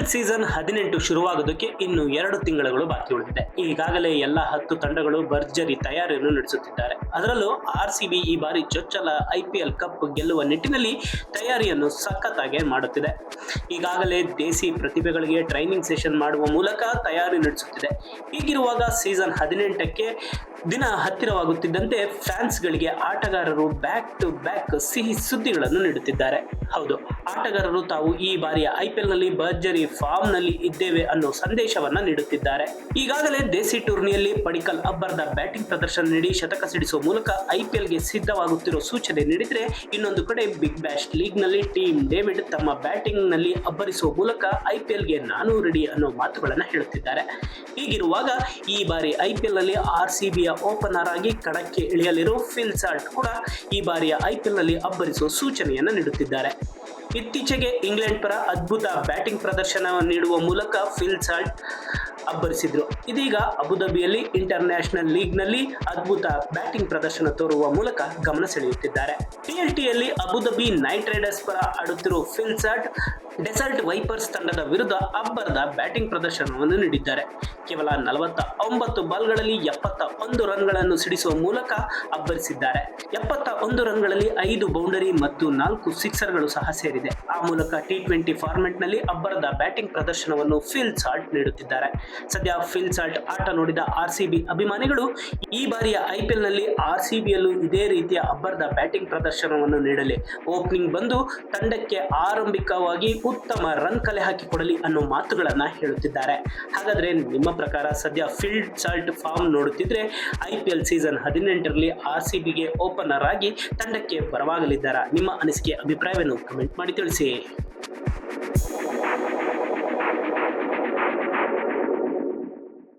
Season ಹದಿನೆಂಟು ಶುರುವಾಗೋದಕ್ಕೆ ಇನ್ನು ಎರಡು ತಿಂಗಳುಗಳು ಬಾಕಿ ಉಳಿದಿದೆ. ಈಗಾಗಲೇ ಎಲ್ಲ ಹತ್ತು ತಂಡಗಳು ಭರ್ಜರಿ ತಯಾರಿಯನ್ನು ನಡೆಸುತ್ತಿದ್ದಾರೆ. ಅದರಲ್ಲೂ ಆರ್ ಸಿ ಈ ಬಾರಿ ಚೊಚ್ಚಲ ಐಪಿಎಲ್ ಕಪ್ ಗೆಲ್ಲುವ ನಿಟ್ಟಿನಲ್ಲಿ ತಯಾರಿಯನ್ನು ಸಖತ್ತಾಗಿ ಮಾಡುತ್ತಿದೆ. ಈಗಾಗಲೇ ದೇಸಿ ಪ್ರತಿಭೆಗಳಿಗೆ ಟ್ರೈನಿಂಗ್ ಸೆಷನ್ ಮಾಡುವ ಮೂಲಕ ತಯಾರಿ ನಡೆಸುತ್ತಿದೆ. ಹೀಗಿರುವಾಗ ಸೀಸನ್ ಹದಿನೆಂಟಕ್ಕೆ ದಿನ ಹತ್ತಿರವಾಗುತ್ತಿದ್ದಂತೆ ಫ್ಯಾನ್ಸ್ಗಳಿಗೆ ಆಟಗಾರರು ಬ್ಯಾಕ್ ಟು ಬ್ಯಾಕ್ ಸಿಹಿ ಸುದ್ದಿಗಳನ್ನು ನೀಡುತ್ತಿದ್ದಾರೆ. ಹೌದು, ಆಟಗಾರರು ತಾವು ಈ ಬಾರಿಯ ಐಪಿಎಲ್ನಲ್ಲಿ ಭರ್ಜರಿ ಫಾರ್ಮ್ನಲ್ಲಿ ಇದ್ದೇವೆ ಅನ್ನೋ ಸಂದೇಶವನ್ನ ನೀಡುತ್ತಿದ್ದಾರೆ. ಈಗಾಗಲೇ ದೇಸಿ ಟೂರ್ನಿಯಲ್ಲಿ ಪಡಿಕಲ್ ಅಬ್ಬರ್ದ ಬ್ಯಾಟಿಂಗ್ ಪ್ರದರ್ಶನ ನೀಡಿ ಶತಕ ಸಿಡಿಸುವ ಮೂಲಕ ಐಪಿಎಲ್ಗೆ ಸಿದ್ಧವಾಗುತ್ತಿರುವ ಸೂಚನೆ ನೀಡಿದ್ರೆ ಇನ್ನೊಂದು ಕಡೆ ಬಿಗ್ ಬ್ಯಾಶ್ ಲೀಗ್ನಲ್ಲಿ ಟೀಮ್ ಡೇವಿಡ್ ತಮ್ಮ ಬ್ಯಾಟಿಂಗ್ನಲ್ಲಿ ಅಬ್ಬರಿಸುವ ಮೂಲಕ ಐಪಿಎಲ್ಗೆ ನಾನು ರೆಡಿ ಅನ್ನೋ ಮಾತುಗಳನ್ನು ಹೇಳುತ್ತಿದ್ದಾರೆ. ಹೀಗಿರುವಾಗ ಈ ಬಾರಿ ಐಪಿಎಲ್ನಲ್ಲಿ ಆರ್ ಸಿ ಬಿಯ ಓಪನರ್ ಆಗಿ ಕಣಕ್ಕೆ ಇಳಿಯಲಿರೋ ಫಿಲ್ ಸಾಲ್ಟ್ ಕೂಡ ಈ ಬಾರಿಯ ಐಪಿಎಲ್ನಲ್ಲಿ ಅಬ್ಬರಿಸುವ ಸೂಚನೆಯನ್ನ ನೀಡುತ್ತಿದ್ದಾರೆ. ಇತ್ತೀಚೆಗೆ ಇಂಗ್ಲೆಂಡ್ ಪರ ಅದ್ಭುತ ಬ್ಯಾಟಿಂಗ್ ಪ್ರದರ್ಶನ ನೀಡುವ ಮೂಲಕ ಫಿಲ್ ಸಾಲ್ಟ್ ಅಬ್ಬರಿಸಿದ್ರು. ಇದೀಗ ಅಬುಧಾಬಿಯಲ್ಲಿ ಇಂಟರ್ ನ್ಯಾಷನಲ್ ಲೀಗ್ನಲ್ಲಿ ಅದ್ಭುತ ಬ್ಯಾಟಿಂಗ್ ಪ್ರದರ್ಶನ ತೋರುವ ಮೂಲಕ ಗಮನ ಸೆಳೆಯುತ್ತಿದ್ದಾರೆ. ಟಿಎಲ್ಟಿಯಲ್ಲಿ ಅಬುಧಾಬಿ ನೈಟ್ ರೈಡರ್ಸ್ ಪರ ಆಡುತ್ತಿರುವ ಫಿಲ್ ಡೆಸರ್ಟ್ ವೈಪರ್ಸ್ ತಂಡದ ವಿರುದ್ಧ ಅಬ್ಬರದ ಬ್ಯಾಟಿಂಗ್ ಪ್ರದರ್ಶನವನ್ನು ನೀಡಿದ್ದಾರೆ. ಕೇವಲ ನಲವತ್ತ ಒಂಬತ್ತು ಬಾಲ್ಗಳಲ್ಲಿ ಎಪ್ಪತ್ತ ಒಂದು ರನ್ಗಳನ್ನು ಸಿಡಿಸುವ ಮೂಲಕ ಅಬ್ಬರಿಸಿದ್ದಾರೆ. ಎಪ್ಪತ್ತ ಒಂದು ರನ್ಗಳಲ್ಲಿ ಐದು ಬೌಂಡರಿ ಮತ್ತು ನಾಲ್ಕು ಸಿಕ್ಸರ್ಗಳು ಸಹ ಸೇರಿದೆ. ಆ ಮೂಲಕ ಟಿ ಟ್ವೆಂಟಿ ಫಾರ್ಮೆಟ್ನಲ್ಲಿ ಅಬ್ಬರದ ಬ್ಯಾಟಿಂಗ್ ಪ್ರದರ್ಶನವನ್ನು ಫಿಲ್ ಸಾಲ್ಟ್ ನೀಡುತ್ತಿದ್ದಾರೆ. ಸದ್ಯ ಫಿಲ್ ಸಾಲ್ಟ್ ಆಟ ನೋಡಿದ ಆರ್ ಸಿ ಅಭಿಮಾನಿಗಳು ಈ ಬಾರಿಯ ಐಪಿಎಲ್ನಲ್ಲಿ ಆರ್ ಸಿ ಇದೇ ರೀತಿಯ ಅಬ್ಬರದ ಬ್ಯಾಟಿಂಗ್ ಪ್ರದರ್ಶನವನ್ನು ನೀಡಲಿ. ಓಪನಿಂಗ್ ಬಂದು ತಂಡಕ್ಕೆ ಆರಂಭಿಕವಾಗಿ ಉತ್ತಮ ರನ್ ಕಲೆ ಹಾಕಿಕೊಡಲಿ ಅನ್ನೋ ಮಾತುಗಳನ್ನ ಹೇಳುತ್ತಿದ್ದಾರೆ. ಹಾಗಾದ್ರೆ ನಿಮ್ಮ ಪ್ರಕಾರ ಸದ್ಯ ಫೀಲ್ಡ್ ಸಾಲ್ಟ್ ಫಾರ್ಮ್ ನೋಡುತ್ತಿದ್ರೆ ಐ ಪಿ ಎಲ್ ಸೀಸನ್ ಹದಿನೆಂಟರಲ್ಲಿ ಆರ್ ಸಿ ಬಿಗೆ ಓಪನರ್ ಆಗಿ ತಂಡಕ್ಕೆ ಬರವಾಗಲಿದ್ದಾರಾ? ನಿಮ್ಮ ಅನಿಸಿಕೆ, ಅಭಿಪ್ರಾಯವನ್ನು ಕಮೆಂಟ್ ಮಾಡಿ ತಿಳಿಸಿ.